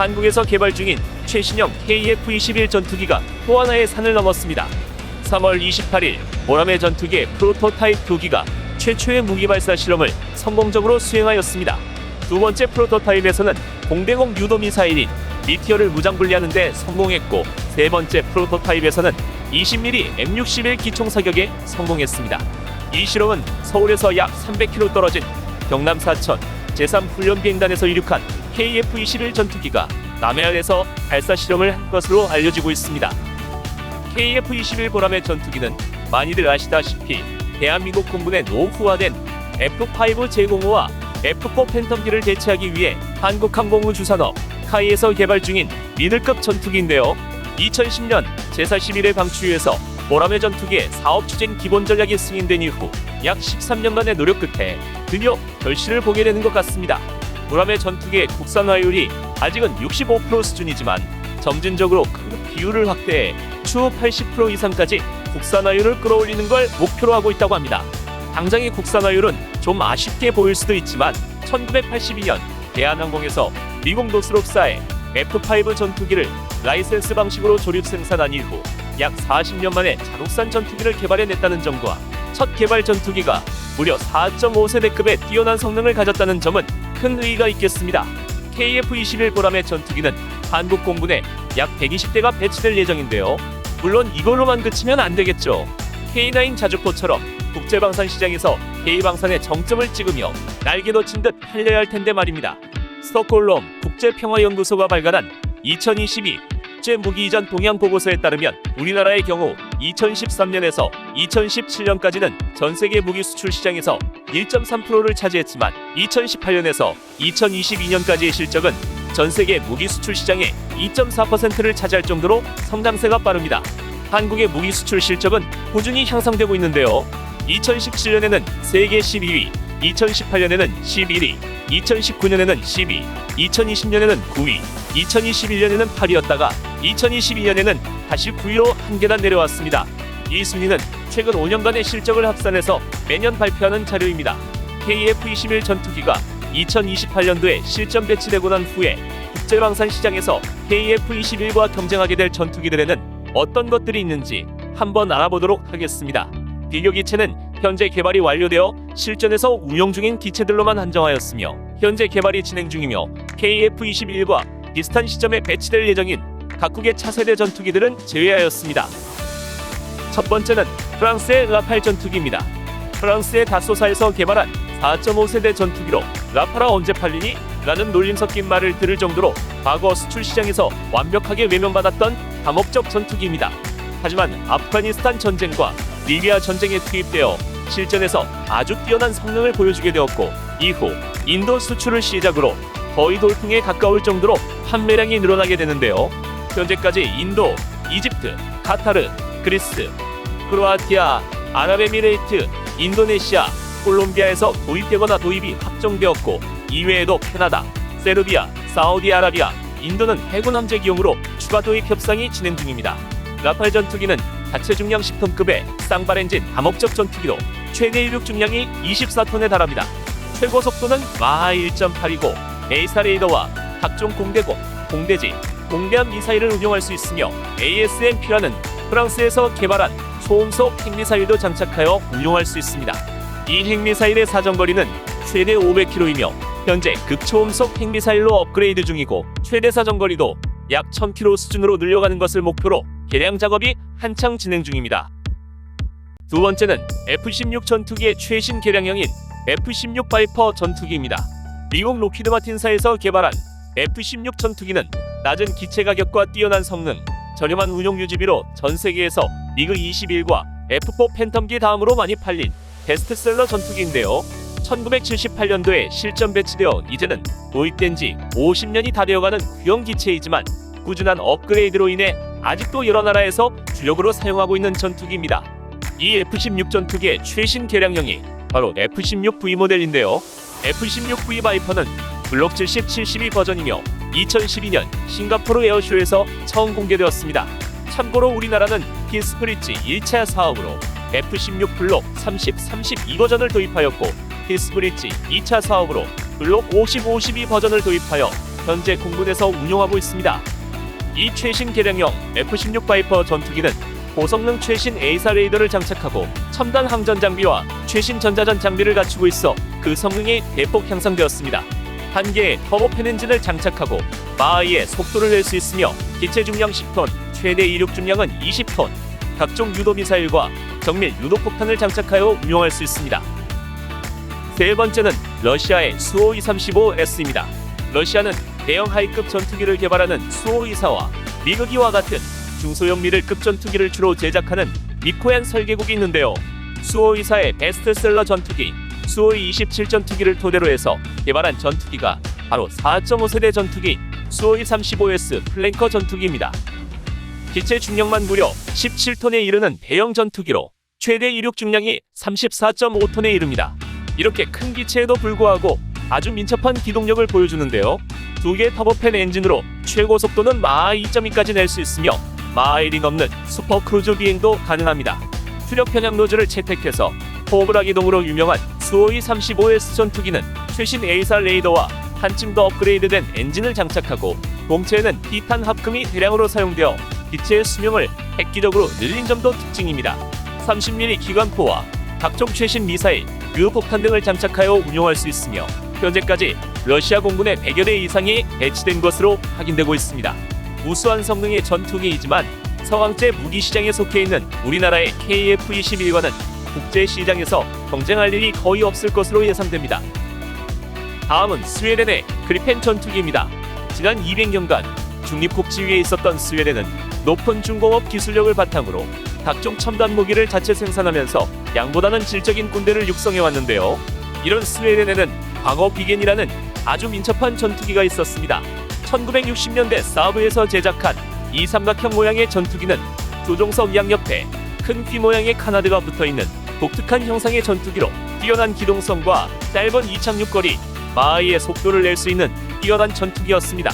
한국에서 개발 중인 최신형 KF-21 전투기가 또 하나의 산을 넘었습니다. 3월 28일 보람의 전투기의 프로토타입 2기가 최초의 무기 발사 실험을 성공적으로 수행하였습니다. 두 번째 프로토타입에서는 공대공 유도 미사일인 미티어를 무장 분리하는 데 성공했고 세 번째 프로토타입에서는 20mm M61 기총 사격에 성공했습니다. 이 실험은 서울에서 약 300km 떨어진 경남 사천 제3훈련비행단에서 이륙한 KF-21 전투기가 남해안에서 발사 실험을 한 것으로 알려지고 있습니다. KF-21 보람의 전투기는 많이들 아시다시피 대한민국空군의 노후화된 F5 제공호와 F4 팬텀기를 대체하기 위해 한국항공우주산업 카이에서 개발 중인 미들급 전투기인데요. 2010년 제41회 방추위에서 보람의 전투기의 사업 추진 기본 전략이 승인된 이후 약 13년간의 노력 끝에 드디어 결실을 보게 되는 것 같습니다. 보람의 전투기의 국산화율이 아직은 65% 수준이지만 점진적으로 그 비율을 확대해 추후 80% 이상까지 국산화율을 끌어올리는 걸 목표로 하고 있다고 합니다. 당장의 국산화율은 좀 아쉽게 보일 수도 있지만 1982년 대한항공에서 미국 노스롭사의 F5 전투기를 라이센스 방식으로 조립 생산한 이후 약 40년 만에 자국산 전투기를 개발해냈다는 점과 첫 개발 전투기가 무려 4.5세대급의 뛰어난 성능을 가졌다는 점은 큰 의의가 있겠습니다. KF-21 보람의 전투기는 한국 공군에 약 120대가 배치될 예정인데요. 물론 이걸로만 그치면 안 되겠죠. K9 자주포처럼 국제방산 시장에서 K방산의 정점을 찍으며 날개 놓친 듯 달려야 할 텐데 말입니다. 스톡홀름 국제평화연구소가 발간한 2022 국제무기 이전 동향 보고서에 따르면 우리나라의 경우 2013년에서 2017년까지는 전 세계 무기 수출 시장에서 1.3%를 차지했지만 2018년에서 2022년까지의 실적은 전 세계 무기 수출 시장의 2.4%를 차지할 정도로 성장세가 빠릅니다. 한국의 무기 수출 실적은 꾸준히 향상되고 있는데요. 2017년에는 세계 12위, 2018년에는 11위, 2019년에는 10위, 2020년에는 9위, 2021년에는 8위였다가 2022년에는 다시 9위로 한 계단 내려왔습니다. 이 순위는 최근 5년간의 실적을 합산해서 매년 발표하는 자료입니다. KF-21 전투기가 2028년도에 실전 배치되고 난 후에 국제방산 시장에서 KF-21과 경쟁하게 될 전투기들에는 어떤 것들이 있는지 한번 알아보도록 하겠습니다. 비교 기체는 현재 개발이 완료되어 실전에서 운용 중인 기체들로만 한정하였으며 현재 개발이 진행 중이며 KF-21과 비슷한 시점에 배치될 예정인 각국의 차세대 전투기들은 제외하였습니다. 첫 번째는 프랑스의 라팔 전투기입니다. 프랑스의 다소사에서 개발한 4.5세대 전투기로 라파라 언제 팔리니? 라는 놀림 섞인 말을 들을 정도로 과거 수출 시장에서 완벽하게 외면받았던 다목적 전투기입니다. 하지만 아프가니스탄 전쟁과 리비아 전쟁에 투입되어 실전에서 아주 뛰어난 성능을 보여주게 되었고 이후 인도 수출을 시작으로 거의 돌풍에 가까울 정도로 판매량이 늘어나게 되는데요. 현재까지 인도, 이집트, 카타르, 그리스, 크로아티아, 아랍에미레이트, 인도네시아, 콜롬비아에서 도입되거나 도입이 확정되었고 이외에도 캐나다, 세르비아, 사우디아라비아, 인도는 해군 함재 기용으로 추가 도입 협상이 진행 중입니다. 라팔 전투기는 자체 중량 10톤급의 쌍발 엔진 다목적 전투기로 최대 이륙 중량이 24톤에 달합니다. 최고 속도는 마하 1.8이고 에이사 레이더와 각종 공대공, 공대지, 공대함 미사일을 운용할 수 있으며 ASMP라는 프랑스에서 개발한 소음속 핵미사일도 장착하여 운용할 수 있습니다. 이 핵미사일의 사정거리는 최대 500km이며 현재 극초음속 핵미사일로 업그레이드 중이고 최대 사정거리도 약 1000km 수준으로 늘려가는 것을 목표로 개량 작업이 한창 진행 중입니다. 두 번째는 F-16 전투기의 최신 개량형인 F-16 바이퍼 전투기입니다. 미국 로키드 마틴사에서 개발한 F-16 전투기는 낮은 기체 가격과 뛰어난 성능, 저렴한 운용 유지비로 전 세계에서 미그 21과 F4 팬텀기 다음으로 많이 팔린 베스트셀러 전투기인데요. 1978년도에 실전 배치되어 이제는 도입된 지 50년이 다 되어가는 구형 기체이지만 꾸준한 업그레이드로 인해 아직도 여러 나라에서 주력으로 사용하고 있는 전투기입니다. 이 F-16 전투기의 최신 개량형이 바로 F-16V 모델인데요. F-16V 바이퍼는 블록 70, 72 버전이며 2012년 싱가포르 에어쇼에서 처음 공개되었습니다. 참고로 우리나라는 히스프리츠 1차 사업으로 F-16 블록 30, 32 버전을 도입하였고 히스브리지 2차 사업으로 블록 50, 52 버전을 도입하여 현재 공군에서 운용하고 있습니다. 이 최신 개량형 F-16 바이퍼 전투기는 고성능 최신 A사 레이더를 장착하고 첨단 항전 장비와 최신 전자전 장비를 갖추고 있어 그 성능이 대폭 향상되었습니다. 한 개의 터보팬 엔진을 장착하고 마하이의 속도를 낼 수 있으며 기체 중량 10톤, 최대 이륙 중량은 20톤, 각종 유도 미사일과 정밀 유도 폭탄을 장착하여 운용할 수 있습니다. 세 번째는 러시아의 수호-235S입니다. 러시아는 대형 하이급 전투기를 개발하는 수호-2사와 미그기와 같은 중소형 미들급 전투기를 주로 제작하는 미코얀 설계국이 있는데요. 수호-2사의 베스트셀러 전투기 수호이-27 전투기를 토대로 해서 개발한 전투기가 바로 4.5세대 전투기 수호이-35S 플랭커 전투기입니다. 기체 중량만 무려 17톤에 이르는 대형 전투기로 최대 이륙 중량이 34.5톤에 이릅니다. 이렇게 큰 기체에도 불구하고 아주 민첩한 기동력을 보여주는데요. 두 개의 터보팬 엔진으로 최고 속도는 마하 2.2까지 낼 수 있으며 마하 1이 넘는 슈퍼 크루즈 비행도 가능합니다. 추력 편향 노즐을 채택해서 포브라 기동으로 유명한 수호이 35S 전투기는 최신 A사 레이더와 한층 더 업그레이드된 엔진을 장착하고 공체에는 티탄 합금이 대량으로 사용되어 기체의 수명을 획기적으로 늘린 점도 특징입니다. 30mm 기관포와 각종 최신 미사일, 유폭탄 등을 장착하여 운용할 수 있으며 현재까지 러시아 공군의 100여 대 이상이 배치된 것으로 확인되고 있습니다. 우수한 성능의 전투기이지만 서강제 무기 시장에 속해 있는 우리나라의 KF-21과는 국제 시장에서 경쟁할 일이 거의 없을 것으로 예상됩니다. 다음은 스웨덴의 그리펜 전투기입니다. 지난 200년간 중립국 지 위에 있었던 스웨덴은 높은 중공업 기술력을 바탕으로 각종 첨단 무기를 자체 생산하면서 양보다는 질적인 군대를 육성해 왔는데요. 이런 스웨덴에는 과거 비겐이라는 아주 민첩한 전투기가 있었습니다. 1960년대 사브에서 제작한 이 삼각형 모양의 전투기는 조종석 양 옆에 큰귀 모양의 카나드가 붙어 있는 독특한 형상의 전투기로 뛰어난 기동성과 짧은 이착륙 거리, 마하이의 속도를 낼 수 있는 뛰어난 전투기였습니다.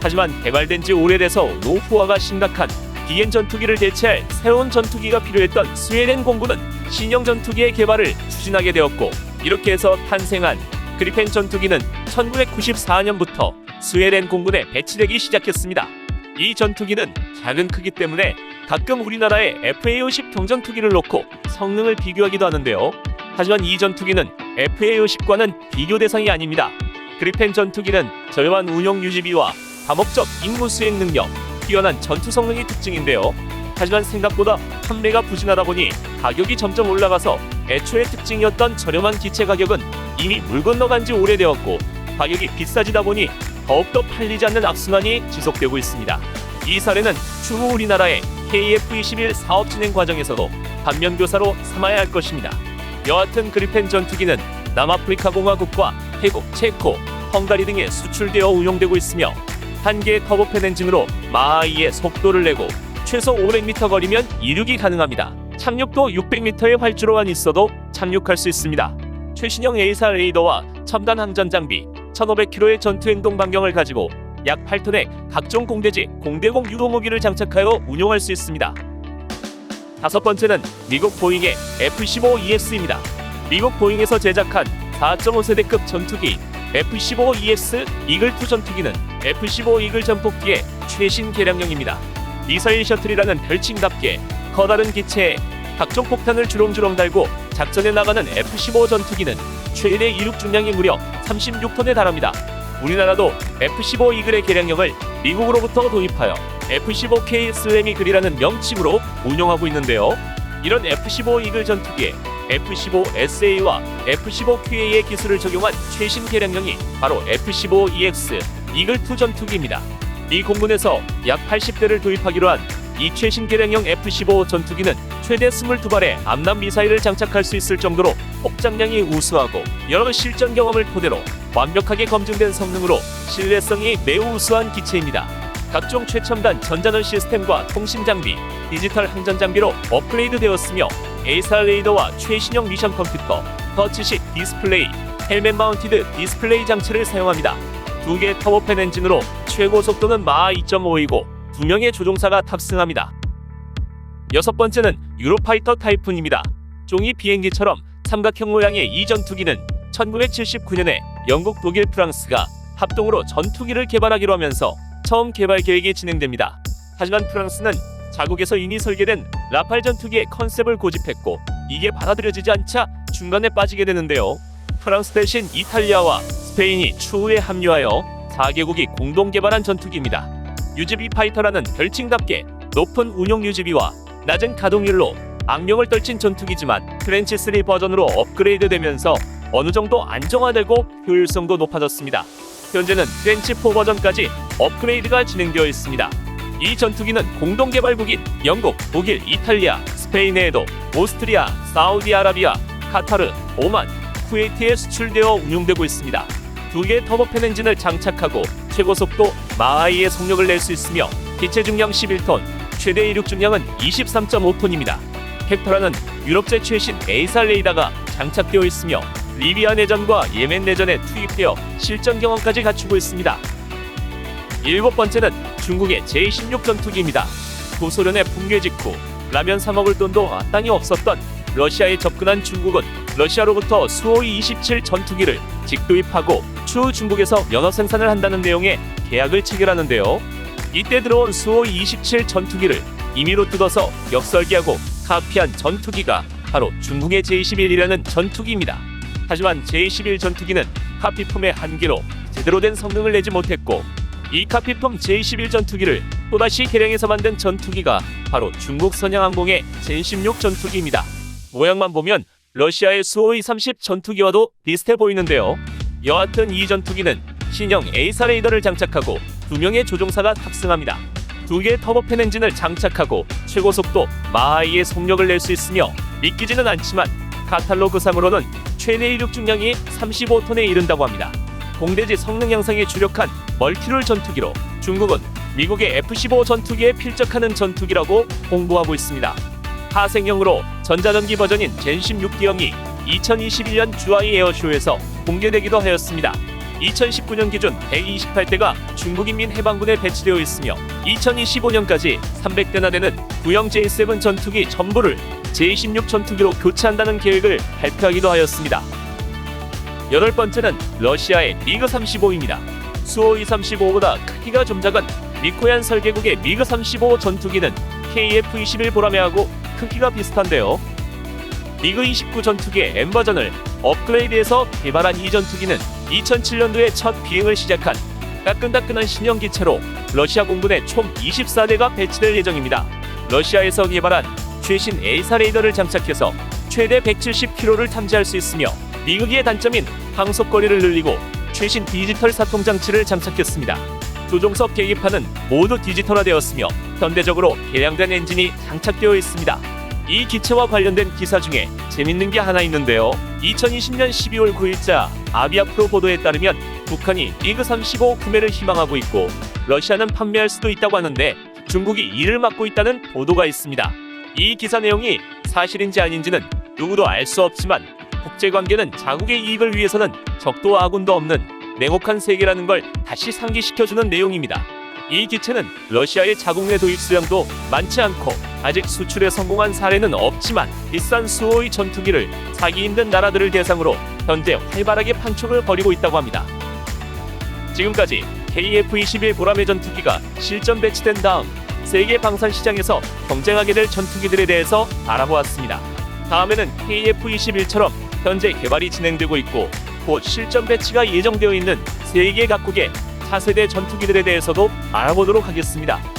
하지만 개발된 지 오래돼서 노후화가 심각한 비엔 전투기를 대체할 새로운 전투기가 필요했던 스웨덴 공군은 신형 전투기의 개발을 추진하게 되었고 이렇게 해서 탄생한 그리펜 전투기는 1994년부터 스웨덴 공군에 배치되기 시작했습니다. 이 전투기는 작은 크기 때문에 가끔 우리나라의 FA-50 경전 투기를 놓고 성능을 비교하기도 하는데요. 하지만 이 전투기는 FA-50과는 비교 대상이 아닙니다. 그리펜 전투기는 저렴한 운용 유지비와 다목적 임무 수행 능력, 뛰어난 전투 성능이 특징인데요. 하지만 생각보다 판매가 부진하다 보니 가격이 점점 올라가서 애초에 특징이었던 저렴한 기체 가격은 이미 물 건너간 지 오래되었고 가격이 비싸지다 보니 더욱더 팔리지 않는 악순환이 지속되고 있습니다. 이 사례는 추후 우리나라의 KF-21 사업 진행 과정에서도 반면 교사로 삼아야 할 것입니다. 여하튼 그리펜 전투기는 남아프리카 공화국과 태국, 체코, 헝가리 등에 수출되어 운용되고 있으며 한 개의 터보팬 엔진으로 마하이의 속도를 내고 최소 500m 거리면 이륙이 가능합니다. 착륙도 600m의 활주로만 있어도 착륙할 수 있습니다. 최신형 A사 레이더와 첨단 항전 장비, 1500km의 전투 행동 반경을 가지고 약 8톤의 각종 공대지, 공대공 유도무기를 장착하여 운용할 수 있습니다. 다섯 번째는 미국 보잉의 F-15EX입니다. 미국 보잉에서 제작한 4.5세대급 전투기 F-15EX 이글2 전투기는 F-15 이글 전폭기의 최신 개량형입니다. 미사일 셔틀이라는 별칭답게 커다란 기체에 각종 폭탄을 주렁주렁 달고 작전에 나가는 F-15 전투기는 최대 이륙 중량이 무려 36톤에 달합니다. 우리나라도 F-15 이글의 개량형을 미국으로부터 도입하여 F-15K 슬램이 글이라는 명칭으로 운영하고 있는데요. 이런 F-15 이글 전투기에 F-15SA와 F-15QA의 기술을 적용한 최신 개량형이 바로 F-15EX 이글2 전투기입니다. 미 공군에서 약 80대를 도입하기로 한 이 최신 개량형 F-15 전투기는 최대 22발의 암남 미사일을 장착할 수 있을 정도로 폭장량이 우수하고 여러 실전 경험을 토대로 완벽하게 검증된 성능으로 신뢰성이 매우 우수한 기체입니다. 각종 최첨단 전자전 시스템과 통신 장비, 디지털 항전 장비로 업그레이드 되었으며 에이사 레이더와 최신형 미션 컴퓨터, 터치식 디스플레이, 헬멧 마운티드 디스플레이 장치를 사용합니다. 두 개의 터보팬 엔진으로 최고 속도는 마하 2.5이고 두 명의 조종사가 탑승합니다. 여섯 번째는 유로파이터 타이푼입니다. 종이 비행기처럼 삼각형 모양의 이 전투기는 1979년에 영국, 독일, 프랑스가 합동으로 전투기를 개발하기로 하면서 처음 개발 계획이 진행됩니다. 하지만 프랑스는 자국에서 이미 설계된 라팔 전투기의 컨셉을 고집했고 이게 받아들여지지 않자 중간에 빠지게 되는데요. 프랑스 대신 이탈리아와 스페인이 추후에 합류하여 4개국이 공동 개발한 전투기입니다. UGB 파이터라는 별칭답게 높은 운용 유지비와 낮은 가동률로 악명을 떨친 전투기지만 프렌치 3 버전으로 업그레이드되면서 어느 정도 안정화되고 효율성도 높아졌습니다. 현재는 프렌치 4 버전까지 업그레이드가 진행되어 있습니다. 이 전투기는 공동 개발국인 영국, 독일, 이탈리아, 스페인 외에도 오스트리아, 사우디아라비아, 카타르, 오만, 쿠웨이트에 수출되어 운용되고 있습니다. 두 개의 터보팬 엔진을 장착하고 최고 속도 마하이의 속력을 낼 수 있으며 기체 중량 11톤, 최대 이륙 중량은 23.5톤입니다. 캡터라는 유럽제 최신 에이사 레이더가 장착되어 있으며 리비아 내전과 예멘 내전에 투입되어 실전 경험까지 갖추고 있습니다. 일곱 번째는 중국의 제16 전투기입니다. 구소련의 붕괴 직후 라면 사 먹을 돈도 마땅히 없었던 러시아에 접근한 중국은 러시아로부터 수호이 27 전투기를 직도입하고 추후 중국에서 연어 생산을 한다는 내용의 계약을 체결하는데요. 이때 들어온 수호이 27 전투기를 임의로 뜯어서 역설계하고 카피한 전투기가 바로 중국의 제21이라는 전투기입니다. 하지만 제21 전투기는 카피품의 한계로 제대로 된 성능을 내지 못했고 이 카피품 제21 전투기를 또다시 개량해서 만든 전투기가 바로 중국 선양항공의 젠16 전투기입니다. 모양만 보면 러시아의 수호이 30 전투기와도 비슷해 보이는데요. 여하튼 이 전투기는 신형 에이사 레이더를 장착하고 두 명의 조종사가 탑승합니다. 두 개의 터보팬 엔진을 장착하고 최고 속도 마하이의 속력을 낼 수 있으며 믿기지는 않지만 카탈로그상으로는 최대 이륙 중량이 35톤에 이른다고 합니다. 공대지 성능 향상에 주력한 멀티롤 전투기로 중국은 미국의 F-15 전투기에 필적하는 전투기라고 홍보하고 있습니다. 하생형으로 전자전기 버전인 젠 16기형이 2021년 주하이 에어쇼에서 공개되기도 하였습니다. 2019년 기준 128대가 중국인민 해방군에 배치되어 있으며 2025년까지 300대나 되는 구형 J7 전투기 전부를 J16 전투기로 교체한다는 계획을 발표하기도 하였습니다. 여덟 번째는 러시아의 미그 35입니다. 수호이 35보다 크기가 좀 작은 미코얀 설계국의 미그 35 전투기는 KF-21 보라매하고 크기가 비슷한데요. 미그 29 전투기의 M 버전을 업그레이드해서 개발한 이 전투기는 2007년도에 첫 비행을 시작한 따끈따끈한 신형 기체로 러시아 공군에 총 24대가 배치될 예정입니다. 러시아에서 개발한 최신 에이사 레이더를 장착해서 최대 170km를 탐지할 수 있으며 미국의 단점인 항속 거리를 늘리고 최신 디지털 사통 장치를 장착했습니다. 조종석 계기판은 모두 디지털화되었으며 현대적으로 개량된 엔진이 장착되어 있습니다. 이 기체와 관련된 기사 중에 재밌는 게 하나 있는데요. 2020년 12월 9일자 아비아 프로 보도에 따르면 북한이 미그 35 구매를 희망하고 있고 러시아는 판매할 수도 있다고 하는데 중국이 이를 막고 있다는 보도가 있습니다. 이 기사 내용이 사실인지 아닌지는 누구도 알 수 없지만 국제관계는 자국의 이익을 위해서는 적도 아군도 없는 냉혹한 세계라는 걸 다시 상기시켜주는 내용입니다. 이 기체는 러시아의 자국 내 도입 수량도 많지 않고 아직 수출에 성공한 사례는 없지만 비싼 수호의 전투기를 사기 힘든 나라들을 대상으로 현재 활발하게 판촉을 벌이고 있다고 합니다. 지금까지 KF-21 보라매 전투기가 실전 배치된 다음 세계 방산 시장에서 경쟁하게 될 전투기들에 대해서 알아보았습니다. 다음에는 KF-21처럼 현재 개발이 진행되고 있고 곧 실전 배치가 예정되어 있는 세계 각국의 차세대 전투기들에 대해서도 알아보도록 하겠습니다.